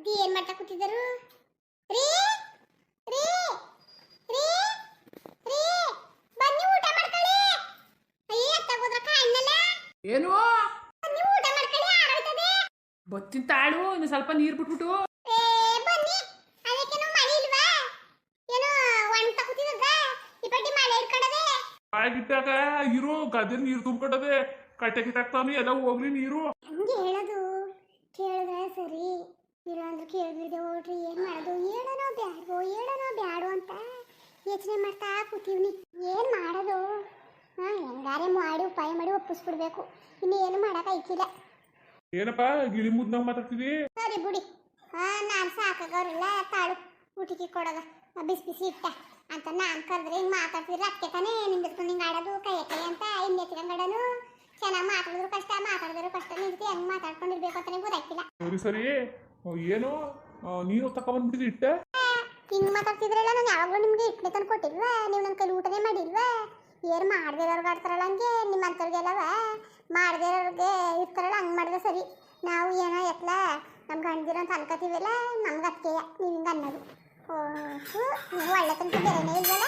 ಅಜ್ಜಿ ಏನ್ ಮಾಡ್ತಾ ಕೂತಿದ್ದರು? ರೀ ರೀ ರೀ ರೀ ಬನ್ನಿ ಊಟ ಮಾಡ್ಕೊಳ್ಳಿ. ಅಯ್ಯ ತಗೋದ್ರ ಕಾಣ್ಣಲ್ಲ ಏನು? ಬನ್ನಿ ಊಟ ಮಾಡ್ಕೊಳ್ಳಿ ಆರೋಯ್ತದೆ. ಬತ್ತಿನ ತಾಳು ಇನ್ನು ಸ್ವಲ್ಪ ನೀರು ಬಿಟ್ಬಿಟ್ಟು. ಏ ಬನ್ನಿ. ಅದಕ್ಕೇನು ಮಳೆ ಇಲ್ವಾ? ಏನೋ ಈ ಪಟ್ಟಿ ಮಳೆ ಇಟ್ಕೊಂಡದೆ ಇರು ಗದ್ದೆ ನೀರು ತುಂಬ್ಕೊಂಡದೆ ಕಟ್ಟೆ ಕಿತ್ತಾಕ್ತಾನು ಎಲ್ಲ ಹೋಗ್ಲಿ ನೀರು. ಹಂಗೆ ಹೇಳೋದು? ಕೇಳಿದ್ರೆ ಸರಿ. ಇಲ್ಲ ಅಂದ್ರೆ ಕೇಳಿದ್ರೆ ಹೋಗ್ರಿ ಏನ್ ಮಾಡೋದು? ಹೇಳೋನೋ ಬ್ಯಾಡೋ ಹೇಳೋನೋ ಬ್ಯಾಡೋ ಅಂತ ಯೋಚನೆ ಮಾಡ್ತಾ ಕೂತೀವ್ನಿ. ಏನು ಮಾಡೋದು? ಹಾ ಹೆಂಗಾರೆ ಮಾಡಿ ಉಪಾಯ ಮಾಡಿ ಒಪ್ಪಿಸ್ಬಿಡ್ಬೇಕು. ಇನ್ನೇನು ಮಾಡಕ್ ಐಕಿಲ್ಲ ಏನಪ್ಪ ಗಿಳಿ ಮುದ್ನಾಗ ಮಾತಾಡ್ತೀವಿ ಸರಿ ಬಿಡಿ. ಹಾ ನಾನು ಸಾಕಾಗವ್ರಲ್ಲ ತಾಳು ಊಟಕ್ಕೆ ಕೊಡೋದ ಬಿಸಿ ಬಿಸಿ ಇಟ್ಟ. ಅಂತ ನಾನು ಕರೆದ್ರೆ ಹಿಂಗೆ ಮಾತಾಡ್ತಿದ್ರೆ ಅದಕ್ಕೆ ತಾನೇ ನಿಂದಿರ್ಕೊಂಡು ಹಿಂಗೆ ಆಡೋದು ಕೈ ಕೈ ಅಂತ ಹಿಂಗೆ ಎತ್ಕೊಂಡಾಡೋನು ಚೆನ್ನಾಗಿ ಮಾತಾಡಿದ್ರು ಕಷ್ಟ ಮಾತಾಡಿದ್ರು ಕಷ್ಟ. ನಿಂತು ಹೆಂಗೆ ಮಾತಾಡ್ಕೊಂಡಿರ್ಬೇಕು ಅಂತಾನೆ ಗೊತ್ತಾಗ್ತಿಲ್ಲ. ಸರಿ ಸರಿ. ಏನು? ನೀನು ತಕೊಂಡ್ಬಂದ್ಬಿಟ್ಟಿದಿ ಇಟ್ಟೆ? ಹಿಂಗ್ ಮಾತಾಡ್ತಿದ್ರಲ್ಲ ನಾನು ಯಾವಾಗಲೂ ನಿಮ್ಗೆ ಇಟ್ಲೆ ತಂದು ಕೊಟ್ಟಿಲ್ವ? ನೀವು ನನ್ನ ಕೈಲಿ ಊಟನೇ ಮಾಡಿಲ್ವ? ಏನು ಮಾಡ್ದಿರೋರ್ಗೆ ಆಡ್ತಾರಲ್ಲ ಹಂಗೆ ನಿಮ್ಮ ಅಂಥವ್ರಿಗೆಲ್ಲವ ಮಾಡ್ದಿರೋರ್ಗೆ ಇರ್ತಾರಲ್ಲ ಹಂಗೆ ಮಾಡಿದ್ರೆ ಸರಿ. ನಾವು ಏನೋ ಎತ್ಲ ನಮ್ಮ ಗಂಡಿರೋ ಅಂತ ಅನ್ಕೋತೀವಲ್ಲ ನಮ್ಗೆ ಅತ್ತೆಯ ನೀವು ಹಿಂಗೆ ಅನ್ನೋದು. ಓಹೋ ನೀವು ಒಳ್ಳೆ ತನಕ ಬೇರೆನೇ ಇಲ್ವಲ್ಲ?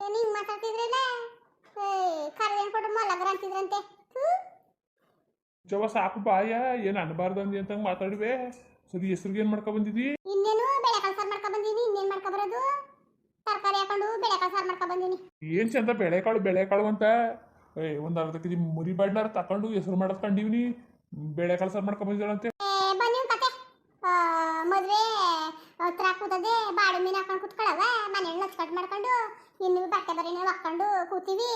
ಏನು ಹಿಂಗೆ ಮಾತಾಡ್ತಿದ್ರಲ್ಲ? ಕರೆದೇನು ಕೊಟ್ಟು ಮೊಲಗ್ರ ಅಂತಿದ್ರಂತೆ. ಜವ ಸಾಕು ಬಾಯ ಏನು ಅನ್ಬಾರ್ದಂದಿ ಅಂತ ಮಾತಾಡುವೆ. ಸರಿ ಹೆಸರಿಗೆ ಏನು ಮಾಡ್ಕೊ ಬಂದಿದ್ವಿ ಇನ್ನೇನು ಬೆಳೆಕಾಳು ಸಾರು ಮಾಡ್ಕೊ ಬಂದೀನಿ ಇನ್ನೇನು ಮಾಡ್ಕೊ ಬರೋದು? ತರಕಾರಿ ಹಾಕೊಂಡು ಬೆಳೆಕಾಳು ಸಾರು ಮಾಡ್ಕೊ ಬಂದೀನಿ. ಏನು ಚಂದ ಬೆಳೆಕಾಳು ಬೆಳೆಕಾಳು ಅಂತ. ಏ ಒಂದ ಅರ್ಧ ಕೆಜಿ ಮುರಿ ಬಾಡ್ನಾರ ತಕೊಂಡು ಹೆಸರು ಬೆಳೆ ಬೆಳೆಕಾಳು ಸಾರು ಮಾಡ್ಕೊ ಬಂದಿದ್ದಾಳಂತೆ. ಬನ್ನಿ ಕತೆ. ಆ, ಮದ್ವೆ ಹತ್ರ ಕೂತದೆ ಬಾಡು ಮೀನು ಹಾಕೊಂಡು ಕುತ್ಕೊಳ್ಳವ ಮನೆಯಲ್ಲಿ ನಚ್ಕಟ್ ಮಾಡ್ಕೊಂಡು ಇನ್ನು ಬಟ್ಟೆ ಬರೀನ ಹಾಕೊಂಡು ಕೂತೀವಿ.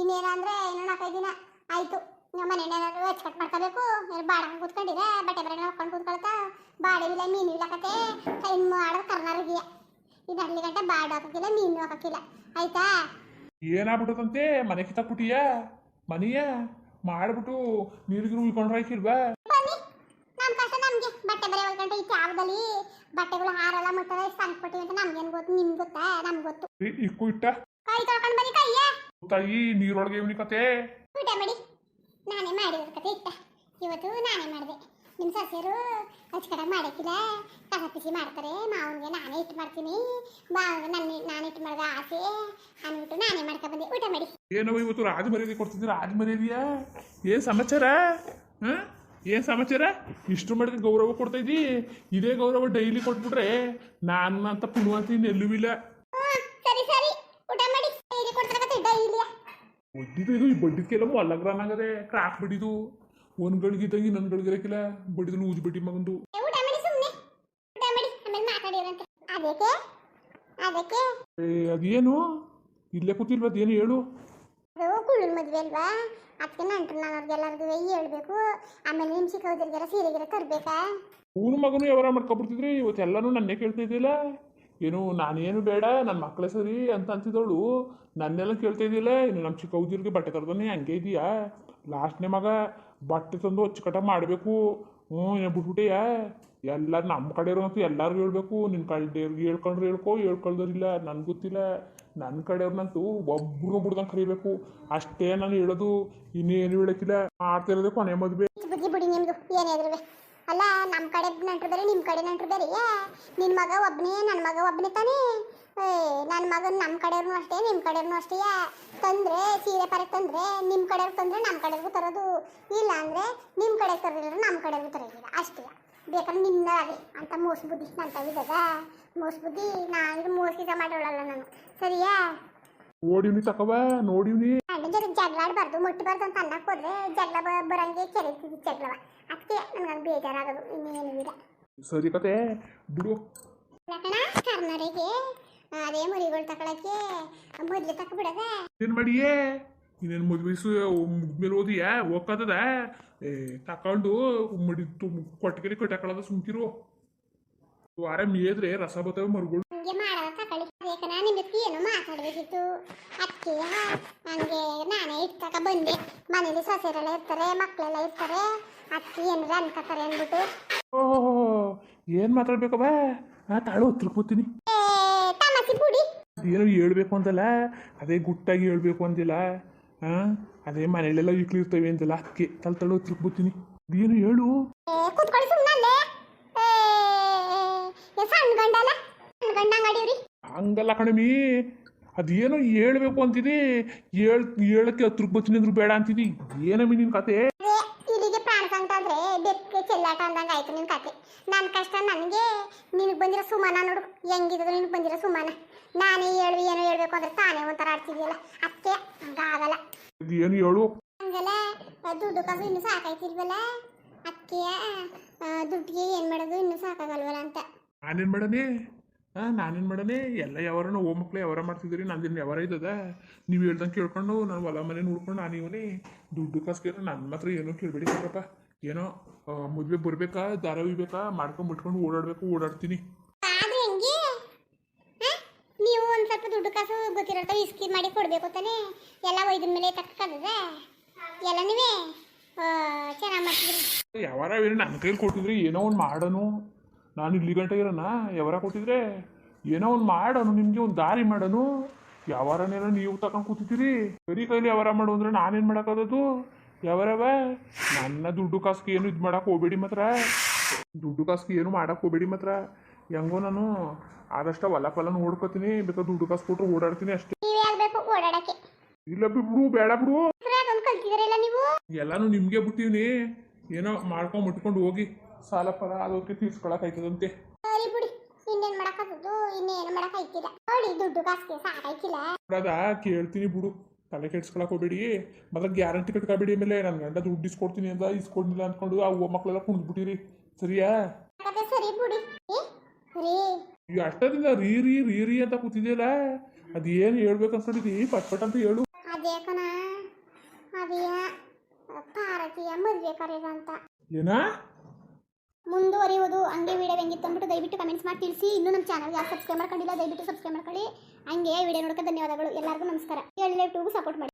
ಇನ್ನೇನಂದ್ರೆ ಇನ್ನು ನಾಲ್ಕೈದು ದಿನ ಆಯ್ತು. ನಮ್ಮ ಏನಾದ್ರು ಹಚ್ಕಟ್ ಮಾಡ್ಕೋಬೇಕು ಬಾಡ ಕುತ್ಕೊಂಡಿರ ಬಟ್ಟೆ ಬರೀನ ಹಾಕೊಂಡು ಕೂತ್ಕೊಳ್ತಾ ಬಾಡೆ ಇಲ್ಲ ಮೀನು ಇಲ್ಲ ಕತೆ ಇನ್ನು ಮಾಡೋದು ಕರ್ನಾಟಕೀಯ ಇದು ಹಳ್ಳಿ ಗಂಟೆ ಬಾಡು ಹಾಕಕ್ಕಿಲ್ಲ ಮೀನು ಹಾಕಕ್ಕಿಲ್ಲ ಆಯ್ತಾ? ಏನಾಗ್ಬಿಟ್ಟದಂತೆ? ಮನೆ ಕಿತ್ತಾಕ್ಬಿಟ್ಟಿಯ? ಮನೆಯ? ಮಾಡ್ಬಿಟ್ಟು ನೀರಿಗೆ ಉಳ್ಕೊಂಡ್ರೆ ಆಯ್ಕಿಲ್ವಾ ಬನ್ನಿ. ನಮ್ಮ ಕಷ್ಟ ನಮ್ಗೆ. ಬಟ್ಟೆ ಬರೆ ಒಳ್ಗಂಟೆ ಈ ಚಾವದಲ್ಲಿ ಬಟ್ಟೆಗಳು ಹಾರಲ್ಲ ಮುಟ್ಟದ ಎಷ್ಟು ಅನ್ಕೊಟ್ಟಿವಿ ಅಂತ ನಮ್ಗೇನು ಗೊತ್ತು? ನಿಮ್ಗೆ ಗೊತ್ತಾ? ನಮ್ಗೆ ಗೊತ್ತು. ಇಕ್ಕು ಇಟ್ಟ. ಕೈ ತೊಳ್ಕೊಂಡು ಬನ್ನಿ ಕೈಯ ತಾಯಿ ನೀರೊಳಗೆ ಇವನಿ ಕತೆ. ಊಟ ಮಾಡಿ. ನಾನೇ ಮಾಡಿದ ಕತೆ ಇತ್ತ ಇವತ್ತು ನಾನೇ ಮಾಡಿದೆ. ನಿಮ್ಮ ಸಸ್ಯರು ಅಚ್ಚಕಡ ಮಾಡಕ್ಕಿಲ್ಲ ಕಸ ಪಿಸಿ ಮಾಡ್ತಾರೆ. ಮಾವನಿಗೆ ನಾನೇ ಇಟ್ಟು ಮಾಡ್ತೀನಿ. ಮಾವನಿಗೆ ನನ್ನ ನಾನು ಇಟ್ಟು ಮಾಡಿದ ಆಸೆ. ಅಂದ್ಬಿಟ್ಟು ನಾನೇ ಮಾಡ್ಕೊ ಬಂದೆ. ಊಟ ಮಾಡಿ. ಏನೋ ಇವತ್ತು ರಾಜ ಮರ್ಯಾದೆ ಕೊಡ್ತಿದ್ದೀರ? ರಾಜ ಮರ್ಯಾದೆಯಾ ಏನು ಸಮಾಚಾರ? ಹಾಂ? ಏನು ಸಮಾಚಾರ? ಇಷ್ಟು ಮಟ್ಟಿಗೆ ಗೌರವ ಕೊಡ್ತಾ ಇದ್ದಿ. ಇದೇ ಗೌರವ ಡೈಲಿ ಕೊಟ್ಬಿಟ್ರೆ ನಾನು ಅಂತ ಪುಣ್ಯವಂತ ಇನ್ನೆಲ್ಲೂ ಇಲ್ಲ ಸರಿ ಸರಿ. ಊಟ ಮಾಡಿ. ಡೈಲಿ ಕೊಡ್ತಾರೆ ಡೈಲಿ ಬಡ್ಡಿದು ಇದು ಈ ಬಡ್ಡಿದ್ಕೆಲ್ಲ ಮೊಲ್ಲಗ್ರಾನಾಗದೆ ಕ್ರಾಕ್ ಬಡ್ಡಿದು. ಒಂದು ಗಳಿಗಿದ್ದಂಗೆ ಇನ್ನೊಂದು ಗಳಿಗಿರಕ್ಕಿಲ್ಲ ಬಡ್ಡಿದು ಊಜಿ ಬಡ್ಡಿ ಮಗಂದು ಏ, ಊಟ ಮಾಡಿ ಸುಮ್ಮನೆ ಊಟ ಮಾಡಿ ಆಮೇಲೆ ಮಾತಾಡಿರಂತೆ ಅದಕ್ಕೆ ಅದಕ್ಕೆ ಏ ಅದೇನು? ಇಲ್ಲೇ ಕೂತಿಲ್ವ ಅದೇನು ಹೇಳು. ಅದು ಕುಳ್ಳನ ಮದ್ವೆ ಅಲ್ವಾ? ಅದಕ್ಕೆ ನಂಟ್ರು ನನ್ನವ್ರಿಗೆಲ್ಲರಿಗೂ ಹೇಳ್ಬೇಕು. ಆಮೇಲೆ ನಿಮ್ಮ ಚಿಕ್ಕವ್ರಿಗೆಲ್ಲ ಸೀರೆಗೆಲ್ಲ ತರಬೇಕಾ? ಅವನ ಮಗನು ವ್ಯವಹಾರ ಮಾಡ್ಕೊಬಿಡ್ತಿದ್ರಿ ಇವತ್ತೆಲ್ಲನೂ ನನ್ನೇ ಕೇಳ್ತಾ ಇದ್ದಿಲ್ಲ. ಏನು ನಾನೇನು ಬೇಡ ನನ್ನ ಮಕ್ಕಳೇ ಸರಿ ಅಂತ ಅಂತಿದ್ದವಳು ನನ್ನೆಲ್ಲ ಕೇಳ್ತಾ ಇದ್ದಿಲ್ಲ ಇನ್ನು ನಮ್ಮ ಚಿಕ್ಕ ಬಟ್ಟೆ ತರದನೆ ಹಂಗೆ ಇದೆಯಾ? ಲಾಸ್ಟ್ನೇ ಮಗ ಬಟ್ಟೆ ತಂದು ಅಚ್ಚುಕಟ್ಟ ಮಾಡಬೇಕು. ಹ್ಞೂ, ಏನು ಬಿಟ್ಬಿಟ್ಟೆಯ ಎಲ್ಲ ನಮ್ಮ ಕಡೆಯವ್ರು ಅಂತೂ ಎಲ್ಲರಿಗೂ ಹೇಳ್ಬೇಕು. ನಿನ್ನ ಕಡೆಯವ್ರಿಗೆ ಹೇಳ್ಕೊಂಡ್ರೆ ಹೇಳ್ಕೊ ಹೇಳ್ಕೊಳ್ದೋರಿಲ್ಲ ನನಗೆ ಗೊತ್ತಿಲ್ಲ. ನನ್ನ ಕಡೆಯವ್ರನ್ನಂತೂ ಒಬ್ರು ಬಿಡ್ದಂಗೆ ಕರಿಬೇಕು. ಅಷ್ಟೇ ನಾನು ಹೇಳೋದು ಇನ್ನೇನು ಹೇಳಕ್ಕಿಲ್ಲ. ಮಾಡ್ತಾ ಕೊನೆ ಮದುವೆ. ಬಿಡಿ ನಿಮ್ದು ಅಲ್ಲ ನಮ್ಮ ಕಡೆ ನೆಂಟ್ರು ನಿಮ್ಮ ಕಡೆ ನೆಂಟ್ರು ಬೇರೆ ನಿನ್ನ ಮಗ ಒಬ್ಬನೇ ನನ್ನ ಮಗ ಒಬ್ಬನೇ ತಾನೇ. ನನ್ನ ಮಗನ ನಮ್ಮ ಕಡೆಯವ್ರು ಅಷ್ಟೇ ನಿಮ್ಮ ಕಡೆಯವ್ರು ಅಷ್ಟೇ. ತಂದ್ರೆ ಸೀರೆ ಪರ ತಂದ್ರೆ ನಿಮ್ಮ ಕಡೆಯವ್ರು ತಂದ್ರೆ ನಮ್ಮ ಕಡೆಗೂ ತರೋದು ಇಲ್ಲ ಅಂದ್ರೆ ನಿಮ್ಮ ಕಡೆ ತರಲಿಲ್ಲ ನಮ್ಮ ಕಡೆಗೂ ತರಲಿಲ್ಲ ಅಷ್ಟೇ. ಬೇಕಾದ್ರೆ ನಿಮ್ಮ ಅದೇ ಅಂತ ಮೋಸ ಬುದ್ಧಿ ನನ್ನ ತಗಿದಾಗ ಮೋಸ ಬುದ್ಧಿ ನಾನು ಮೋಸ ಕೆಲಸ ಮಾಡೋಳಲ್ಲ ನಾನು. ಸರಿಯಾ? ನೋಡಿವ್ನಿ ತಕವ ನೋಡಿವ್ನಿ. ಅಣ್ಣ ಜೊತೆ ಜಗಳ ಆಡಬಾರ್ದು ಮುಟ್ಟಬಾರ್ದು ಅಂತ ಅನ್ನಕ್ಕೆ ಹೋದ್ರೆ ಜಗಳ ಬರಂಗೆ ಕೆರೀತೀವಿ ಜಗಳವ. ಅದಕ್ಕೆ ನನಗೆ ಬೇಜಾರಾಗೋದು ಇನ್ನೇನು ಇಲ್ಲ ಸರಿ ಕತೆ ಬಿಡು. ಕರ್ನರಿಗೆ ಅದೇ ಮರಿಗಳು ಮೊದ್ಲು ತಕ್ಕ ತಕೊಬಿಡದ ಏನ್ ಮಾಡಿಯೇ? ಇನ್ನೇನು ಮದುವೆ ಮುಗ್ಮೇಲೆ ಓದಿಯಾ? ಹೋಗ್ಕತ್ತದ ಏ ತಕೊಂಡು ಮಡಿ ಕೊಟ್ಟಿಗೆ ಕೊಟ್ಟಕೊಳ್ಳದ ಸುಮ್ಕಿರು. ವಾರ ಮೇದ್ರೆ ರಸ ಬರ್ತವೆ ಮರುಗಳು. ಹಂಗೆ ಮಾಡೋದ ತಗೊಳ್ಳಿ ಬೇಕನ ನಿಮ್ಮಕ್ಕೆ ಏನೋ ಮಾತಾಡಬೇಕಿತ್ತು. ಅದಕ್ಕೆ ಹಂಗೆ ನಾನೇ ಇಟ್ತಕ ಬಂದೆ. ಮನೇಲಿ ಸೊಸೆರೆಲ್ಲ ಇರ್ತಾರೆ ಮಕ್ಕಳೆಲ್ಲ ಇರ್ತಾರೆ. ಅದಕ್ಕೆ ಏನಾರ ಅನ್ಕೋತಾರೆ ಅಂದ್ಬಿಟ್ಟು ಓಹೋ ಏನು ಮಾತಾಡ್ಬೇಕವ ಆ ತಾಳು ಹತ್ರ ಕೂತೀನಿ. ಏ ಏನೋ ಹೇಳ್ಬೇಕು ಅಂತಲ್ಲ ಅದೇ ಗುಟ್ಟಾಗಿ ಹೇಳ್ಬೇಕು ಅಂದಿಲ್ಲ? ಹಾಂ ಅದೇ ಮನೆಯಲ್ಲೆಲ್ಲ ಇಕ್ಳಿರ್ತವೆ ಅಂತಲ್ಲ ಅದಕ್ಕೆ ತಲೆ ತಳು ಹತ್ರ ಏನು ಹೇಳು? ಹಂಗಲ್ಲ ಕಣಮಿ. ಅದೇನೋ ಹೇಳ್ಬೇಕು ಅಂತಿದಿ. ಹೇಳ್ ಹೇಳಕ್ಕೆ ಹತ್ರಕ್ಕೆ ಬಚ್ಚಿನಿ ಇದ್ರು ಬೇಡ ಅಂತಿದಿ. ಏನಮ್ಮಿ ನಿನ್ ಕತೆ? ಇಲ್ಲಿಗೆ ಪ್ರಾಣ ಸಂಕಟ ಅಂದ್ರೆ ಬೆಕ್ಕೆ ಚೆಲ್ಲಾಟ ಅಂದಂಗ ಆಯ್ತು ನಿನ್ ಕತೆ. ನನ್ನ ಕಷ್ಟ ನನಗೆ. ನಿನಗೆ ಬಂದಿರೋ ಸುಮಾನ ನೋಡು. ಹೆಂಗಿದ್ರು ನಿನಗೆ ಬಂದಿರೋ ಸುಮಾನ ನಾನೇ ಹೇಳ್ವಿ ಏನೋ ಹೇಳ್ಬೇಕು ಅಂದ್ರೆ ತಾನೇ ಒಂಥರ ಆಡ್ತಿದ್ಯಲ್ಲ ಅದಕ್ಕೆ ಹಂಗಾಗಲ್ಲ ಏನು ಹೇಳು? ಹಂಗಲ್ಲ ದುಡ್ಡು ಕಾಸು ಇನ್ನೂ ಸಾಕಾಯ್ತಿಲ್ವಲ್ಲ? ಅದಕ್ಕೆ ದುಡ್ಡಿಗೆ ಏನು ಮಾಡೋದು? ಇನ್ನು ಸಾಕಾಗಲ್ವಲ್ಲ ಅಂತ. ನಾನೇನ್ ಮಾಡನೆ ಹಾ ನಾನೇನ್ ಮಾಡನೆ ಎಲ್ಲ ಯಾವಾರನ ಓ ಮಕ್ಳು ಯಾವಾರ ಮಾಡ್ತಿದ್ದೀರಿ ನಂದಿನ ಯಾವಾರ ಇದ್ದದ? ನೀವು ಹೇಳ್ದಂಗೆ ಕೇಳ್ಕೊಂಡು ನಾನು ಹೊಲ ಮನೆ ನೋಡ್ಕೊಂಡು ನಾನು ಇವನೇ. ದುಡ್ಡು ಕಾಸ್ಗೆ ನನ್ನ ಮಾತ್ರ ಏನೋ ಕೇಳಬೇಡಿ ಸರಪ್ಪ ಏನೋ ಮದುವೆ ಬರ್ಬೇಕಾ ದಾರ ಒಯ್ಬೇಕಾ ಮಾಡ್ಕೊಂಡು ಬಿಟ್ಕೊಂಡು ಓಡಾಡಬೇಕು ಓಡಾಡ್ತೀನಿ ಆದ್ರೆ ಹೆಂಗೆ ಆ? ನೀವು ಒಂದು ಸ್ವಲ್ಪ ದುಡ್ಡು ಕಾಸು ಗೊತ್ತಿರೋಂಥ ಇಸ್ಕಿ ಮಾಡಿ ಕೊಡಬೇಕು ತಾನೇ ಎಲ್ಲ ಒಯ್ದ ಮೇಲೆ ತಕ್ಕದೆ ಎಲ್ಲ ನೀವೇ? ಚೆನ್ನಾಗಿ ಮಾಡ್ತಿದ್ರಿ. ಯಾವಾರ ಏನು ನನ್ನ ಕೈಲಿ ಕೊಟ್ಟಿದ್ರೆ ಏನೋ ಒಂದು ಮಾಡೋನು. ನಾನು ಇಲ್ಲಿ ಗಂಟೆ ಇರೋಣ ಯಾವಾರ ಕೊಟ್ಟಿದ್ರೆ? ಏನೋ ಒಂದು ಮಾಡೋನು, ನಿಮಗೆ ಒಂದು ದಾರಿ ಮಾಡೋನು. ಯಾವಾರನೇನೋ ನೀವು ತಗೊಂಡು ಕೂತಿದ್ದೀರಿ? ಬರೀ ಕೈಲಿ ಯಾವಾರ ಮಾಡು ಅಂದ್ರೆ ನಾನೇನು ಮಾಡೋಕ್ಕಾಗೋದು ಯಾವಾರವ? ನನ್ನ ದುಡ್ಡು ಕಾಸಿಗೆ ಏನು ಇದು ಮಾಡಕ್ಕೆ ಹೋಗ್ಬೇಡಿ ಮಾತ್ರ. ದುಡ್ಡು ಕಾಸಿಗೆ ಏನು ಮಾಡಕ್ಕೆ ಹೋಗ್ಬೇಡಿ ಮಾತ್ರ. ಹೆಂಗೋ ನಾನು ಆದಷ್ಟು ಹೊಲ ಪಲ್ಲ ಓಡ್ಕೋತೀನಿ ಬೇಕಾದ್ರೆ ದುಡ್ಡು ಕಾಸು ಕೊಟ್ಟರು ಓಡಾಡ್ತೀನಿ ಅಷ್ಟೇ. ನೀವೇ ಆಗಬೇಕು ಓಡಾಡಕ್ಕೆ. ಇಲ್ಲ ಬಿಡು ಬೇಡ ಬಿಡು ಅದೊಂದು ನೀವು? ಎಲ್ಲಾನು ನಿಮ್ಗೆ ಬಿಟ್ಟಿವ್ನಿ. ಏನೋ ಮಾಡ್ಕೊಂಡ್ ಮುಟ್ಕೊಂಡು ಹೋಗಿ. ಸಾಲ ಫಲ ಅದಕ್ಕೆ ತೀರ್ಸ್ಕೊಳಕಾಯ್ತದಂತೆ. ಸರಿ ಬಿಡಿ. ಇನ್ನೇನ್ ಮಾಡಕ್ಕಾಗದು? ಇನ್ನೇನು ಮಾಡಕ್ಕಾಯ್ತಿಲ್ಲ. ನೋಡಿ ದುಡ್ಡು ಕಾಸಿಗೆ ಸಾಕಾಯ್ತಿಲ್ಲ. ಅದ ಕೇಳ್ತೀನಿ ಬಿಡು. ತಲೆ ಕೆಡ್ಸ್ಕೊಳಕ್ ಹೋಗ್ಬೇಡಿ. ಮತ್ತೆ ಗ್ಯಾರಂಟಿ ಕಟ್ಕೋಬೇಡಿ ಆಮೇಲೆ ನನ್ನ ಗಂಡ ದುಡ್ಡು ಇಸ್ಕೊಡ್ತೀನಿ ಅಂತ ಇಸ್ಕೊಂಡಿಲ್ಲ ಅಂದ್ಕೊಂಡು ಆ ಮಕ್ಕಳೆಲ್ಲ ಕುಣಿದ್ಬಿಟ್ಟಿರಿ. ಸರಿಯಾ? ಸರಿ ಬಿಡಿ. ರೀ. ಅಷ್ಟದಿಂದ ರೀ ರೀ ರೀ ರೀ ಅಂತ ಕೂತಿದೆಯಲ್ಲ? ಅದೇನು ಹೇಳ್ಬೇಕು ಅನ್ಕೊಂಡಿದ್ದಿ? ಪಟ್ ಪಟ್ ಅಂತ ಹೇಳು. ಅದೇ ಕಣ ಅದೇ ಪಾರತಿಯ ಮದುವೆ ಅಂತ ಏನಾ? ಮುಂದುವರಿಯುವುದು ಹಂಗೆ ವಿಡಿಯೋ ಹೆಂಗಿತ್ತು ಅಂದ್ಬಿಟ್ಟು ದಯವಿಟ್ಟು ಕಮೆಂಟ್ಸ್ ಮಾಡಿ ತಿಳಿಸಿ. ಇನ್ನೂ ನಮ್ಮ ಚಾನಲ್ ಯಾರು ಸಬ್ಸ್ಕ್ರೈಬ್ ಮಾಡ್ಕೊಂಡಿಲ್ಲ ದಯವಿಟ್ಟು ಸಬ್ಸ್ಕ್ರೈಬ್ ಮಾಡ್ಕೊಳ್ಳಿ. ಹಂಗೆ ವಿಡಿಯೋ ನೋಡೋಕೆ ಧನ್ಯವಾದಗಳು. ಎಲ್ಲರಿಗೂ ನಮಸ್ಕಾರ. ಹೇಳಿ ಟೂಗೂ ಸಪೋರ್ಟ್ ಮಾಡಿ.